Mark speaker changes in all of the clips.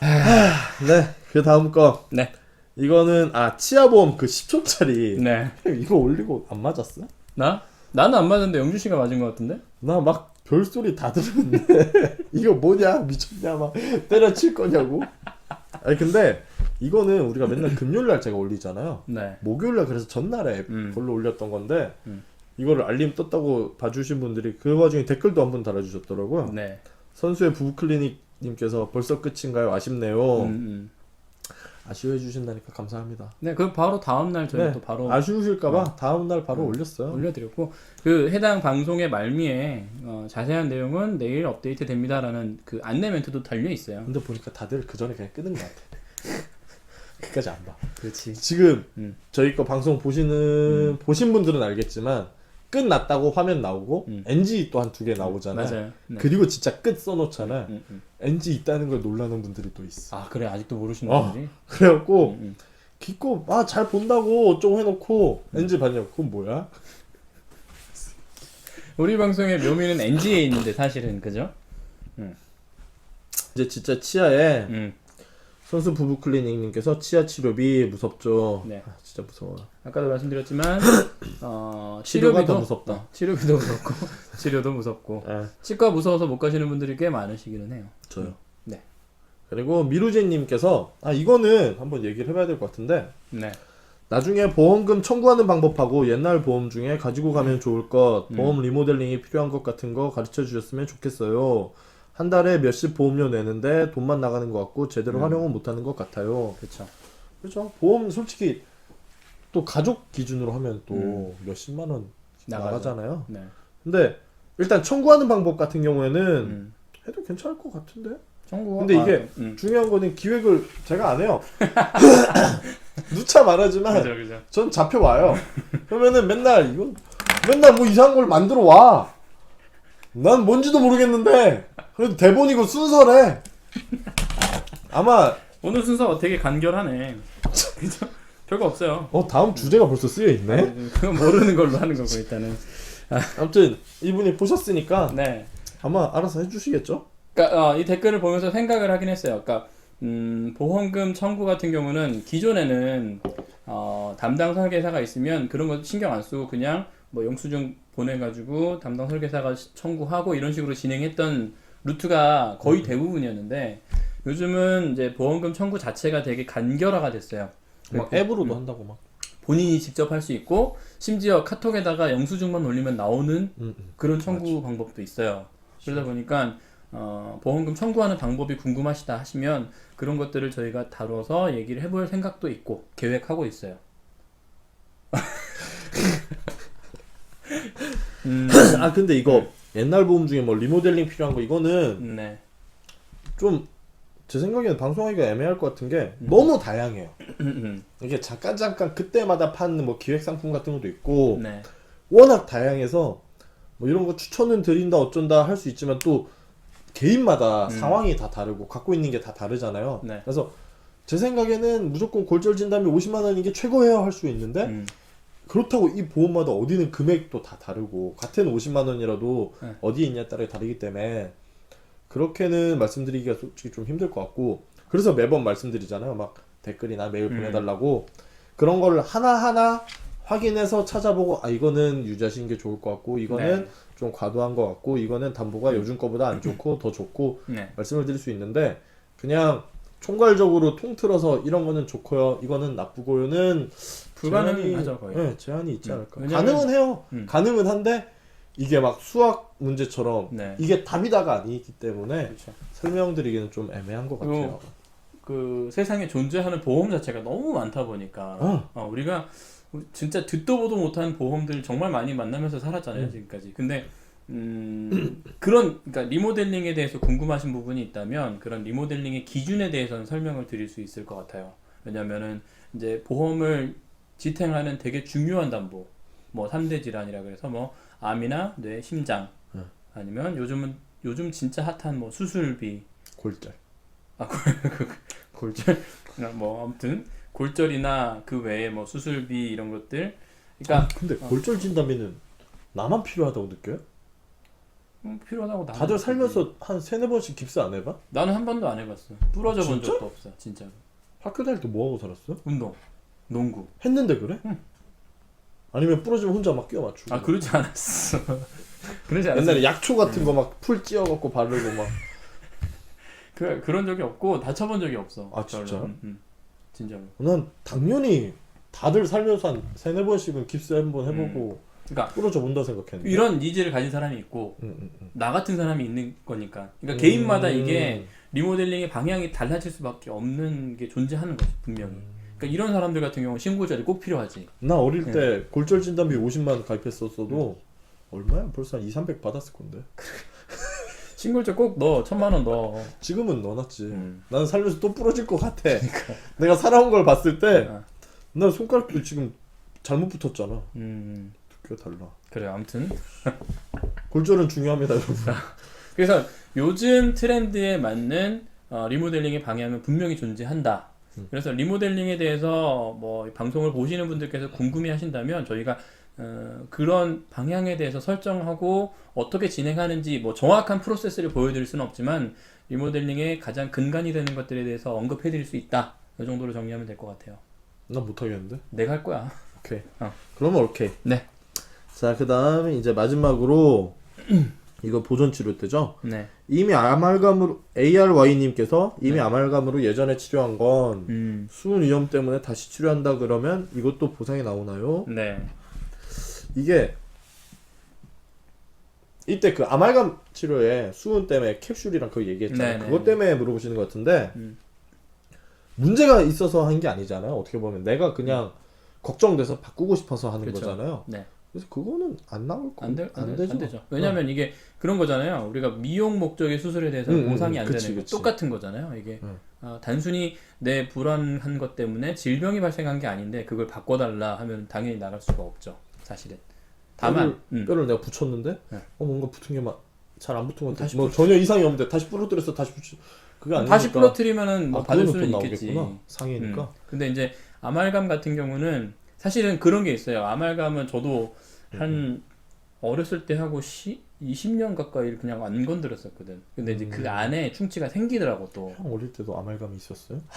Speaker 1: 네, 그 다음 거. 네. 이거는 아 치아보험 그 10초짜리. 네. 이거 올리고 안 맞았어?
Speaker 2: 나? 나는 안 맞았는데 영준 씨가 맞은 것 같은데?
Speaker 1: 나 막 별소리 다 들었는데 이거 뭐냐 미쳤냐 막 때려칠 거냐고. 아니 근데 이거는 우리가 맨날 금요일 날 제가 올리잖아요. 네. 목요일 날 그래서 전날에 별 음. 걸로 올렸던 건데 음. 이거를 알림 떴다고 봐주신 분들이 그 와중에 댓글도 한 분 달아주셨더라고요. 네. 선수의 부부 클리닉 님께서 벌써 끝인가요? 아쉽네요. 음, 음. 아쉬워해 주신다니까 감사합니다.
Speaker 2: 네, 그럼 바로 다음 날 저희 네, 또 바로
Speaker 1: 아쉬우실까봐 어. 다음 날 바로 어. 올렸어요.
Speaker 2: 올려드렸고 그 해당 방송의 말미에 어, 자세한 내용은 내일 업데이트 됩니다라는 그 안내 멘트도 달려 있어요.
Speaker 1: 근데 보니까 다들 그 전에 그냥 끄는 것 같아. 끝까지 안 봐. 그렇지. 지금 음. 저희 거 방송 보시는 음. 보신 분들은 알겠지만 끝났다고 화면 나오고 음. NG 또 한 두 개 나오잖아. 맞아요. 네. 그리고 진짜 끝 써놓잖아. 음, 음. NG 음. 있다는 걸 놀라는 분들이 또 있어.
Speaker 2: 아 그래 아직도 모르시는 어, 분들이.
Speaker 1: 그래갖고 음, 음. 기 아잘 본다고 어쩌 해놓고 NG 음. 봤냐고 그건 뭐야?
Speaker 2: 우리 방송의 묘미는 NG에 있는데 사실은 그죠? 음.
Speaker 1: 이제 진짜 치아에 음. 선수 부부 클리닉님께서 치아 치료비 무섭죠. 네. 아, 진짜 무서워.
Speaker 2: 아까도 말씀드렸지만 어, 치료가 치료비더 무섭다. 어, 치료비도 무섭고 치료도 무섭고 아, 치과 무서워서 못 가시는 분들이 꽤 많으시기는 해요. 저요. 네.
Speaker 1: 그리고 미루제님께서 아 이거는 한번 얘기를 해봐야 될 것 같은데 네. 나중에 보험금 청구하는 방법하고 옛날 보험 중에 가지고 가면 음. 좋을 것, 음. 보험 리모델링이 필요한 것 같은 거 가르쳐 주셨으면 좋겠어요. 한 달에 몇십 보험료 내는데 돈만 나가는 것 같고 제대로 음. 활용은 못하는 것 같아요. 그렇죠. 그렇죠. 보험 솔직히 또 가족 기준으로 하면 또 음. 몇십만 원 나가죠. 나가잖아요. 네. 근데 일단 청구하는 방법 같은 경우에는 음. 해도 괜찮을 것 같은데. 청구. 근데 이게 아, 음. 중요한 거는 기획을 제가 안 해요. 누차 말하지만 그죠, 그죠. 전 잡혀 와요. 그러면은 맨날 이건 맨날 뭐 이상한 걸 만들어 와. 난 뭔지도 모르겠는데 그래도 대본이고 순서래. 아마
Speaker 2: 오늘 순서 되게 간결하네. 그죠? 별거 없어요.
Speaker 1: 어 다음 주제가 벌써 쓰여 있네.
Speaker 2: 그건 모르는 걸로 하는 거고 일단은.
Speaker 1: 아. 아무튼 이분이 보셨으니까 네. 아마 알아서 해주시겠죠?
Speaker 2: 그러니까 어, 이 댓글을 보면서 생각을 하긴 했어요. 그러니까 음, 보험금 청구 같은 경우는 기존에는 어, 담당 설계사가 있으면 그런 거 신경 안 쓰고 그냥 뭐 영수증 보내가지고 담당 설계사가 청구하고 이런 식으로 진행했던 루트가 거의 음. 대부분이었는데 요즘은 이제 보험금 청구 자체가 되게 간결화가 됐어요.
Speaker 1: 막 앱으로도 음. 한다고 막.
Speaker 2: 본인이 직접 할 수 있고 심지어 카톡에다가 영수증만 올리면 나오는 음, 그런 청구 맞지. 방법도 있어요. 그러다 보니까 어, 보험금 청구하는 방법이 궁금하시다 하시면 그런 것들을 저희가 다뤄서 얘기를 해볼 생각도 있고 계획하고 있어요.
Speaker 1: 음. 아 근데 이거 옛날 보험 중에 뭐 리모델링 필요한 거 이거는 네. 좀제 생각에는 방송하기가 애매할 것 같은 게 음. 너무 다양해요. 음, 음. 이게 잠깐 잠깐 그때마다 파는 뭐 기획 상품 같은 것도 있고 네. 워낙 다양해서 뭐 이런 거 추천은 드린다 어쩐다 할 수 있지만 또 개인마다 음. 상황이 다 다르고 갖고 있는 게 다 다르잖아요. 네. 그래서 제 생각에는 무조건 골절 진단이 50만 원인 게 최고예요 할 수 있는데 음. 그렇다고 이 보험마다 어디는 금액도 다 다르고 같은 50만 원이라도 네. 어디에 있냐에 따라 다르기 때문에 그렇게는 말씀드리기가 솔직히 좀 힘들 것 같고 그래서 매번 말씀드리잖아요. 막 댓글이나 메일 음. 보내달라고 그런 걸 하나하나 확인해서 찾아보고 아 이거는 유지하시는 게 좋을 것 같고 이거는 네. 좀 과도한 것 같고 이거는 담보가 음. 요즘 거보다 안 좋고 더 좋고 네. 말씀을 드릴 수 있는데 그냥 총괄적으로 통틀어서 이런 거는 좋고요 이거는 나쁘고요는 불가능하죠 거의. 네, 제한이 있지 음. 않을까. 왜냐면- 가능은 해요. 음. 가능은 한데 이게 막 수학 문제처럼 네. 이게 답이다가 아니기 때문에 그렇 설명드리기는 좀 애매한 것 같아요.
Speaker 2: 그 세상에 존재하는 보험 자체가 너무 많다 보니까 어. 어, 우리가 진짜 듣도 보도 못한 보험들 정말 많이 만나면서 살았잖아요 음. 지금까지. 근데 음, 그런 그러니까 리모델링에 대해서 궁금하신 부분이 있다면 그런 리모델링의 기준에 대해서는 설명을 드릴 수 있을 것 같아요. 왜냐면은 이제 보험을 지탱하는 되게 중요한 담보. 뭐 3대 질환이라 그래서 뭐 암이나 뇌, 심장 응. 아니면 요즘은 요즘 진짜 핫한 뭐 수술비 골절 아 그, 골절 아, 뭐 아무튼 골절이나 그 외에 뭐 수술비 이런 것들
Speaker 1: 그러니까 아, 근데 어. 골절 진단비는 나만 필요하다고 느껴요? 음, 필요하다고 다들 살면서 한 세네 번씩 깁스 안 해봐?
Speaker 2: 나는 한 번도 안 해봤어 부러져 아, 본 적도 없어 진짜
Speaker 1: 학교 다닐 때 뭐하고 살았어?
Speaker 2: 운동 농구. 했는데 그래? 응.
Speaker 1: 아니면 부러지면 혼자 막 끼워 맞추고.
Speaker 2: 아 그러지 않았어.
Speaker 1: 그러지 않았어. 옛날에 약초 같은 거 막 풀 찌어 갖고 바르고 막.
Speaker 2: 그 그런 적이 없고 다쳐본 적이 없어.
Speaker 1: 아 진짜? 응,
Speaker 2: 응. 진짜로.
Speaker 1: 난 당연히 다들 살면서 한 세네 번씩은 깁스 한번 음. 해보고 그러니까 부러져 본다 생각했는데.
Speaker 2: 이런 니즈를 가진 사람이 있고 음, 음, 음. 나 같은 사람이 있는 거니까. 그러니까 개인마다 이게 음. 리모델링의 방향이 달라질 수밖에 없는 게 존재하는 거죠 분명히. 음. 그러니까 이런 사람들 같은 경우 신고자들이 꼭 필요하지.
Speaker 1: 나 어릴 네. 때 골절 진단비 50만 가입했었어도 얼마야? 벌써 한 2, 300 받았을 건데.
Speaker 2: 신고자 꼭 넣어. 천만 원 넣어.
Speaker 1: 지금은 넣어놨지. 음. 나는 살면서 또 부러질 것 같아. 그러니까. 내가 살아온 걸 봤을 때, 아. 어. 난 손가락도 지금 잘못 붙었잖아. 음. 음. 두께가 달라.
Speaker 2: 그래, 아무튼.
Speaker 1: 골절은 중요합니다, 여러분. 아,
Speaker 2: 그래서 요즘 트렌드에 맞는 어, 리모델링의 방향은 분명히 존재한다. 음. 그래서 리모델링에 대해서 뭐 방송을 보시는 분들께서 궁금해 하신다면 저희가 어, 그런 방향에 대해서 설정하고 어떻게 진행하는지 뭐 정확한 프로세스를 보여드릴 수는 없지만 리모델링의 가장 근간이 되는 것들에 대해서 언급해드릴 수 있다. 이 정도로 정리하면 될 것 같아요.
Speaker 1: 난 못하겠는데? 내가 할 거야. 오케이. 어. 그러면 오케이. 네. 자, 그다음 이제 마지막으로 이거 보존 치료 때죠. 네. 이미 아말감으로 ARY님께서 이미 네. 아말감으로 예전에 치료한 건 음. 수은 위염 때문에 다시 치료한다 그러면 이것도 보상이 나오나요? 네. 이게 이때 그 아말감 치료에 수은 때문에 캡슐이랑 그거 얘기했잖아요. 네, 네 그것 네. 때문에 물어보시는 것 같은데 음. 문제가 있어서 한 게 아니잖아요. 어떻게 보면 내가 그냥 음. 걱정돼서 바꾸고 싶어서 하는 그쵸. 그렇죠. 거잖아요. 네. 그래서 그거는 안 나올
Speaker 2: 거안 될, 안, 안, 되, 안 되죠. 왜냐하면 어. 이게 그런 거잖아요. 우리가 미용 목적의 수술에 대해서 음, 음 보상이 안 그치, 되는 거 똑같은 거잖아요. 이게 음. 어, 단순히 내 불안한 것 때문에 질병이 발생한 게 아닌데 그걸 바꿔달라 하면 당연히 나갈 수가 없죠. 사실은.
Speaker 1: 다만 뼈를, 음. 뼈를 내가 붙였는데 네. 어, 뭔가 붙은 게 잘 안 붙은 건 같아. 시뭐붙였 전혀 이상이 없는데 다시 부러뜨려서 다시 붙이 그게 아니니까 다시 부러뜨리면은 뭐 아, 받을 수는 있겠지. 상해니까. 음.
Speaker 2: 근데 이제 아말감 같은 경우는 사실은 그런 게 있어요. 아말감은 저도 음, 한 음. 어렸을 때 하고 시, 20년 가까이 그냥 안 건드렸었거든. 근데 이제 그 음. 그 안에 충치가 생기더라고 또.
Speaker 1: 형 어릴 때도 아말감이 있었어요?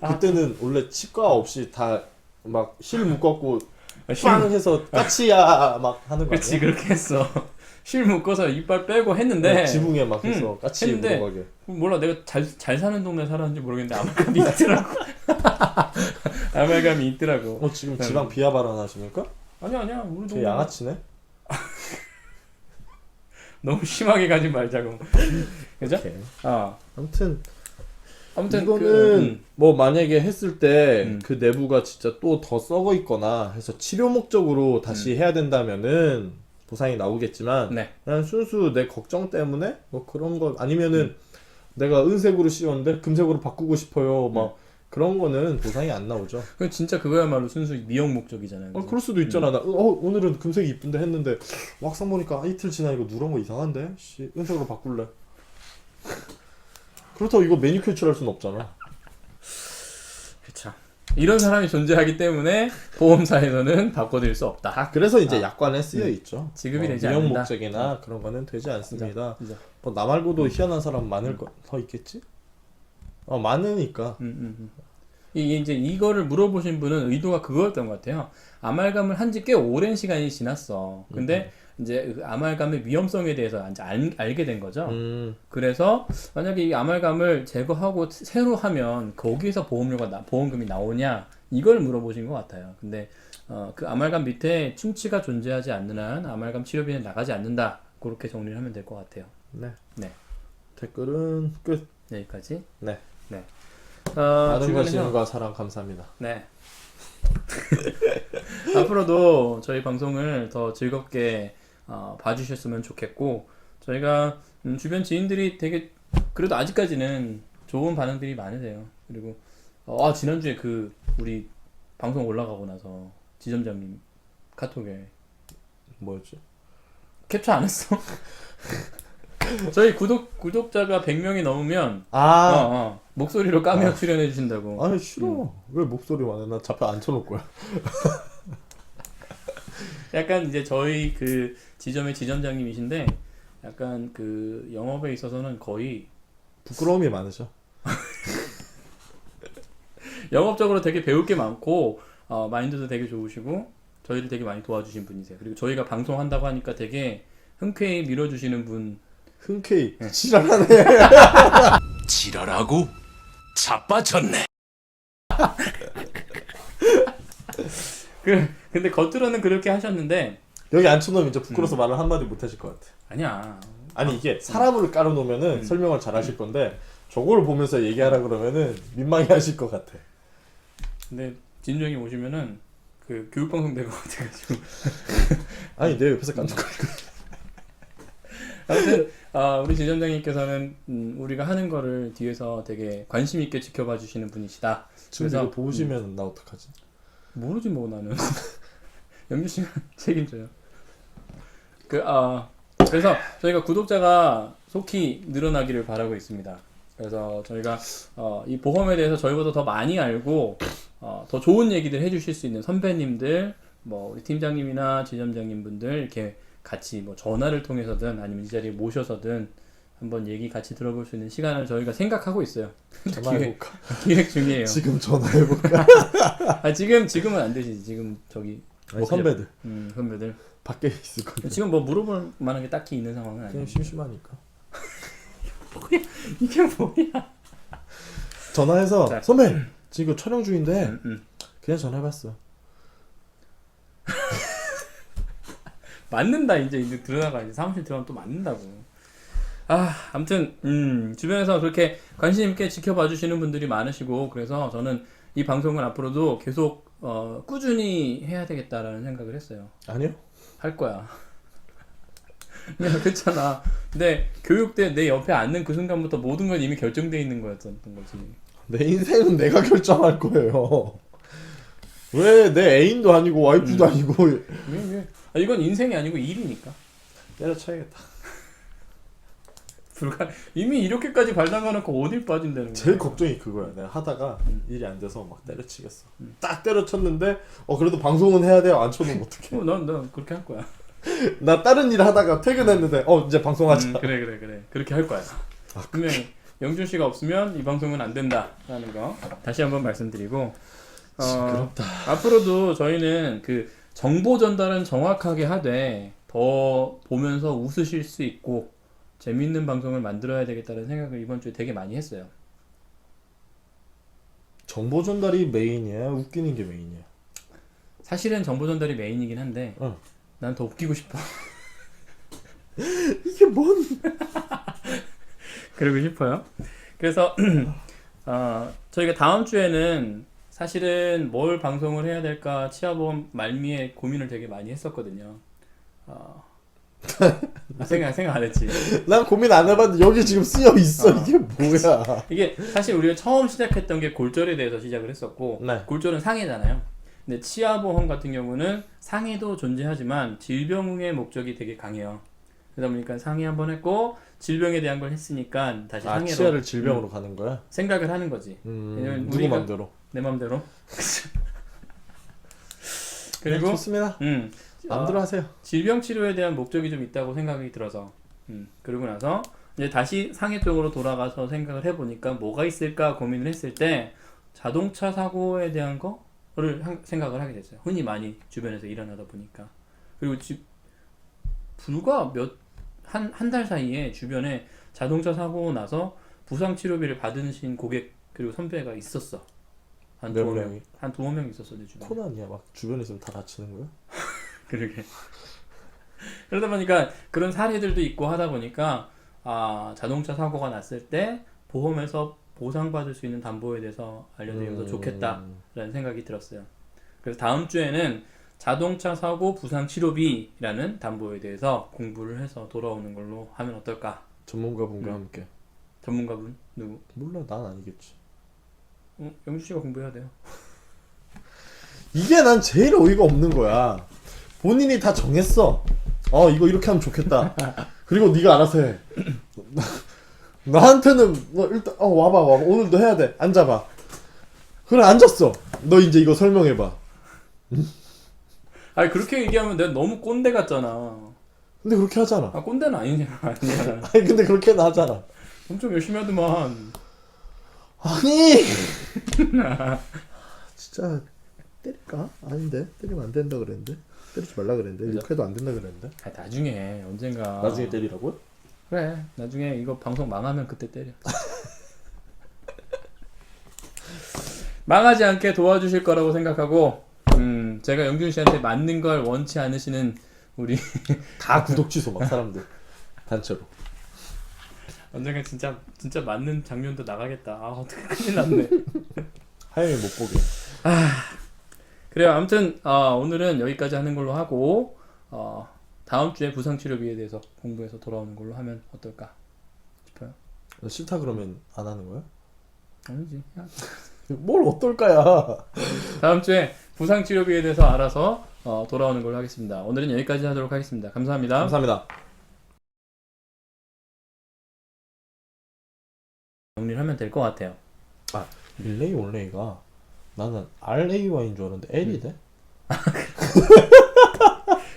Speaker 1: 아, 그때는 원래 치과 없이 다 막 실 묶었고 빵 아, 해서
Speaker 2: 까치야 막 하는 거 그렇지 그렇게 했어. 실 묶어서 이빨 빼고 했는데 네, 지붕에 막 음, 해서 응, 까치 했는데, 무게 몰라 내가 잘, 잘 사는 동네 살았는지 모르겠는데 아말감이 있더라고 아말감이 있더라고
Speaker 1: 어 지금 지방 비하 발언하십니까?
Speaker 2: 아니야 아니야 우리
Speaker 1: 동네 양아치네
Speaker 2: 너무 심하게 가지 말자고 그죠? 아
Speaker 1: 아무튼 아무튼 그, 이거는 그, 음. 뭐 만약에 했을 때그 음. 그 내부가 진짜 또 더 썩어 있거나 해서 치료 목적으로 다시 음. 해야 된다면은 보상이 나오겠지만 네. 그냥 순수 내 걱정 때문에 뭐 그런 거 아니면은 음. 내가 은색으로 씌웠는데 금색으로 바꾸고 싶어요 막 음. 그런 거는 보상이 안 나오죠.
Speaker 2: 그 진짜 그거야말로 순수 미용 목적이잖아요.
Speaker 1: 어, 그럴 수도 있잖아. 음. 나, 어, 오늘은 금색이 이쁜데 했는데 막상 보니까 아, 이틀 지나 이거 누런 거 이상한데? 씨, 은색으로 바꿀래. 그렇다고 이거 메뉴 큐출할 순 없잖아.
Speaker 2: 그쵸. 이런 사람이 존재하기 때문에 보험사에서는 바꿔드릴 수 없다. 아,
Speaker 1: 그래서 이제 아. 약관에 쓰여 네. 있죠. 지급이 뭐 어, 되지 않는다. 이용 목적이나 그런 거는 되지 않습니다. 진짜, 진짜. 뭐, 나 말고도 음. 희한한 사람 많을 음. 거, 더 있겠지? 어, 많으니까.
Speaker 2: 음, 음, 음. 이게 이제 이거를 물어보신 분은 의도가 그거였던 것 같아요. 아말감을 한 지 꽤 오랜 시간이 지났어. 근데 이제 그 아말감의 위험성에 대해서 이제 알, 게된 거죠. 음. 그래서 만약에 이 아말감을 제거하고 새로 하면 거기에서 보험료가 나, 보험금이 나오냐 이걸 물어보신 것 같아요. 근데 어, 그 아말감 밑에 충치가 존재하지 않는 한 아말감 치료비는 나가지 않는다. 그렇게 정리를 하면 될 것 같아요. 네. 네.
Speaker 1: 댓글은 끝. 여기까지. 네.
Speaker 2: 네. 아
Speaker 1: 다른 관심과 사랑 감사합니다.
Speaker 2: 네. 앞으로도 저희 방송을 더 즐겁게 어, 봐주셨으면 좋겠고 저희가 음, 주변 지인들이 되게 그래도 아직까지는 좋은 반응들이 많으세요. 그리고 어, 아 지난주에 그 우리 방송 올라가고 나서 지점장님 카톡에 뭐였지? 캡처 안 했어? 저희 구독 구독자가 100명이 넘으면 아 어, 어. 목소리로 까며 아. 출연해 주신다고.
Speaker 1: 아니 싫어. 음. 왜 목소리만 해? 나 잡혀 앉혀놓을 거야.
Speaker 2: 약간 이제 저희 그 지점의 지점장님이신데 약간 그 영업에 있어서는 거의
Speaker 1: 부끄러움이 많으셔
Speaker 2: 영업적으로 되게 배울 게 많고 어, 마인드도 되게 좋으시고 저희를 되게 많이 도와주신 분이세요. 그리고 저희가 방송한다고 하니까 되게 흔쾌히 밀어주시는 분.
Speaker 1: 흔쾌히 네. 지랄하네. 지랄하고
Speaker 2: 자빠졌네. 그 근데 겉으로는 그렇게 하셨는데
Speaker 1: 여기 안초놈 이제 부끄러워서 음. 말을 한마디 못 하실 것 같아. 아니야. 아니 이게 음. 사람을 깔아놓으면은 음. 설명을 잘 하실 건데 저걸 보면서 얘기하라 그러면은 민망해 하실 것 같아.
Speaker 2: 근데 진정이 오시면은 그 교육 방송 될것 같아가지고
Speaker 1: 아니 내 옆에서 깐족거리고
Speaker 2: 아무튼 아, 우리 진 점장님께서는 음, 우리가 하는 거를 뒤에서 되게 관심 있게 지켜봐 주시는 분이시다.
Speaker 1: 그래서- 보시면 나 어떡하지?
Speaker 2: 모르지 뭐 나는 영주 씨가 책임져요. 그, 어, 그래서 저희가 구독자가 속히 늘어나기를 바라고 있습니다. 그래서 저희가 어, 이 보험에 대해서 저희보다 더 많이 알고 어, 더 좋은 얘기들 해주실 수 있는 선배님들, 뭐 우리 팀장님이나 지점장님 분들 이렇게 같이 뭐 전화를 통해서든 아니면 이 자리에 모셔서든 한번 얘기 같이 들어볼 수 있는 시간을 저희가 생각하고 있어요. 전화해볼까? 기획, 기획 중이에요.
Speaker 1: 지금 전화해볼까?
Speaker 2: 아, 지금 지금은 안 되지. 지금 저기 아 선배들 음, 선배들
Speaker 1: 밖에 있을 거예요.
Speaker 2: 지금 뭐 물어볼 만한 게 딱히 있는 상황은 아니에 그냥 심심하니까. 뭐야 이게 뭐야?
Speaker 1: 전화해서 자. 선배 지금 촬영 중인데 음, 음. 그냥 전화해봤어.
Speaker 2: 맞는다 이제 이제 들어가 이제 사무실 들어가면 또 맞는다고. 아, 아무튼 음, 주변에서 그렇게 관심 있게 지켜봐 주시는 분들이 많으시고 그래서 저는 이 방송을 앞으로도 계속 어, 꾸준히 해야 되겠다라는 생각을 했어요. 아니요. 할 거야. 야, 그렇잖아. 근데 교육대 내 옆에 앉는 그 순간부터 모든 건 이미 결정돼 있는 거였던 거지.
Speaker 1: 내 인생은 내가 결정할 거예요. 왜 내 애인도 아니고 와이프도 음. 아니고
Speaker 2: 아, 이건 인생이 아니고 일이니까.
Speaker 1: 때려쳐야겠다.
Speaker 2: 불가 이미 이렇게까지 발담가놓고 어딜 빠진다는
Speaker 1: 거야. 제일 걱정이 그거야. 내가 하다가 음. 일이 안 돼서 막 때려치겠어. 음. 딱 때려쳤는데 어 그래도 방송은 해야 돼요. 안쳐놓 어떡해.
Speaker 2: 난난 어, 그렇게 할 거야.
Speaker 1: 나 다른 일 하다가 퇴근했는데 어 이제 방송하자. 음,
Speaker 2: 그래 그래 그래 그렇게 할 거야. 아, 분명 영준 씨가 없으면 이 방송은 안 된다라는 거 다시 한 번 말씀드리고 어, 시끄럽다. 앞으로도 저희는 그 정보 전달은 정확하게 하되 더 보면서 웃으실 수 있고 재밌는 방송을 만들어야 되겠다는 생각을 이번 주에 되게 많이 했어요.
Speaker 1: 정보 전달이 메인이야. 웃기는 게 메인이야.
Speaker 2: 사실은 정보 전달이 메인이긴 한데 어. 난더 웃기고 싶어.
Speaker 1: 이게 뭔?
Speaker 2: 그러고 싶어요. 그래서 어, 저희가 다음 주에는 사실은 뭘 방송을 해야 될까 치아보험 말미에 고민을 되게 많이 했었거든요. 어, 생각 생각 안 했지.
Speaker 1: 난 고민 안 해봤는데 여기 지금 쓰여 있어. 어. 이게 뭐야?
Speaker 2: 이게 사실 우리가 처음 시작했던 게 골절에 대해서 시작을 했었고 네. 골절은 상해잖아요. 근데 치아 보험 같은 경우는 상해도 존재하지만 질병의 목적이 되게 강해요. 그러다 보니까 상해 한번 했고 질병에 대한 걸 했으니까 다시 아, 상해로 치아를 음, 질병으로 가는 거야? 생각을 하는 거지. 음, 누구 우리가- 맘대로. 내 마음대로. 그리고 네, 좋습니다. 음, 마음 하세요. 질병 치료에 대한 목적이 좀 있다고 생각이 들어서 음, 그러고 나서 이제 다시 상해 쪽으로 돌아가서 생각을 해보니까 뭐가 있을까 고민을 했을 때 자동차 사고에 대한 거를 한- 생각을 하게 됐어요. 흔히 많이 주변에서 일어나다 보니까 그리고 지, 불과 몇한 한 달 사이에 주변에 자동차 사고 나서 부상 치료비를 받으신 고객 그리고 선배가 있었어. 한두명 이 한두명 있었어 내
Speaker 1: 주변에. 코난이야 막 주변에 있다 다치는 거야?
Speaker 2: 그러게. 그러다 보니까 그런 사례들도 있고 하다 보니까 아, 자동차 사고가 났을 때 보험에서 보상받을 수 있는 담보에 대해서 알려드리면 음. 좋겠다라는 생각이 들었어요. 그래서 다음 주에는 자동차 사고 부상 치료비라는 담보에 대해서 공부를 해서 돌아오는 걸로 하면 어떨까?
Speaker 1: 전문가분과 응. 음. 함께.
Speaker 2: 전문가분 누구?
Speaker 1: 몰라 난 아니겠지.
Speaker 2: 어, 영주 씨가 공부해야 돼요.
Speaker 1: 이게 난 제일 어이가 없는 거야. 본인이 다 정했어. 어 이거 이렇게 하면 좋겠다. 그리고 네가 알아서 해. 나한테는 너 일단 어 와봐 와봐 오늘도 해야 돼 앉아봐. 그래 앉았어. 너 이제 이거 설명해봐.
Speaker 2: 아니 그렇게 얘기하면 내가 너무 꼰대 같잖아.
Speaker 1: 근데 그렇게 하잖아.
Speaker 2: 아 꼰대는 아니냐 아니냐.
Speaker 1: 아니 근데 그렇게 하잖아.
Speaker 2: 엄청 열심히 하더만.
Speaker 1: 아니 진짜 때릴까? 아닌데 때리면 안 된다 그랬는데 때리지 말라 그랬는데 그죠? 6해도안 된다 그랬는데
Speaker 2: 아, 나중에 언젠가
Speaker 1: 나중에 때리라고요?
Speaker 2: 그래 나중에 이거 방송 망하면 그때 때려 망하지 않게 도와주실 거라고 생각하고 음 제가 영준 씨한테 맞는 걸 원치 않으시는 우리
Speaker 1: 다 구독 취소 막 사람들 단체로
Speaker 2: 언젠가 진짜 진짜 맞는 장면도 나가겠다 아 어떻게 큰일 났네
Speaker 1: 하영이 못 보게 아
Speaker 2: 그래요. 아무튼 어, 오늘은 여기까지 하는 걸로 하고 어, 다음 주에 부상 치료비에 대해서 공부해서 돌아오는 걸로 하면 어떨까
Speaker 1: 싶어요. 싫다 그러면 안 하는 거야? 아니지. 뭘 어떨까야.
Speaker 2: 다음 주에 부상 치료비에 대해서 알아서 어, 돌아오는 걸로 하겠습니다. 오늘은 여기까지 하도록 하겠습니다. 감사합니다. 감사합니다. 정리를 하면 될 것 같아요.
Speaker 1: 아, 릴레이 올레이가 나는 RA 와인 줄 알았는데 L이 돼?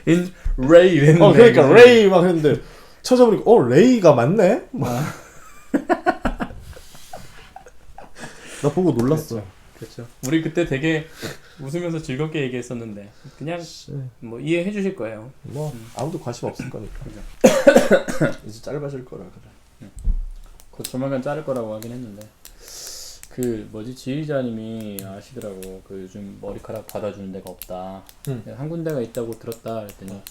Speaker 1: 인 레이 했는데. 어 그러니까 레이 막 했는데 찾아보니까 어 레이가 맞네. 막. 아. 나 보고 놀랐어. 그렇죠.
Speaker 2: 그렇죠. 우리 그때 되게 웃으면서 즐겁게 얘기했었는데 그냥 뭐 이해해 주실 거예요.
Speaker 1: 뭐 음. 아무도 관심 없을 거니까. 이제 짧아질 거라 그래. 음.
Speaker 2: 곧 조만간 자를 거라고 하긴 했는데. 그 뭐지 지휘자님이 아시더라고 그 요즘 머리카락 받아주는 데가 없다 음. 한 군데가 있다고 들었다 그랬더니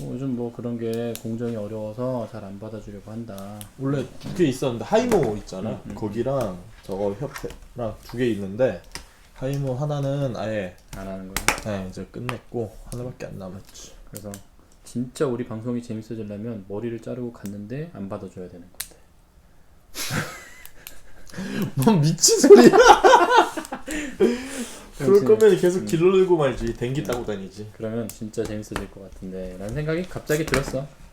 Speaker 2: 뭐 요즘 뭐 그런 게 공정이 어려워서 잘 안 받아주려고 한다
Speaker 1: 원래 두 개 있었는데 하이모 있잖아 음, 음. 거기랑 저거 협회랑 두 개 있는데 하이모 하나는 아예 안 하는 거야 네, 이제 끝냈고 하나밖에 안 남았지
Speaker 2: 그래서 진짜 우리 방송이 재밌어지려면 머리를 자르고 갔는데 안 받아줘야 되는 건데
Speaker 1: 뭔 미친 소리야. 그럴 거면 계속 음. 길러들고 말지. 댕기 따고 다니지.
Speaker 2: 그러면 진짜 재밌어질 것 같은데 라는 생각이 갑자기 들었어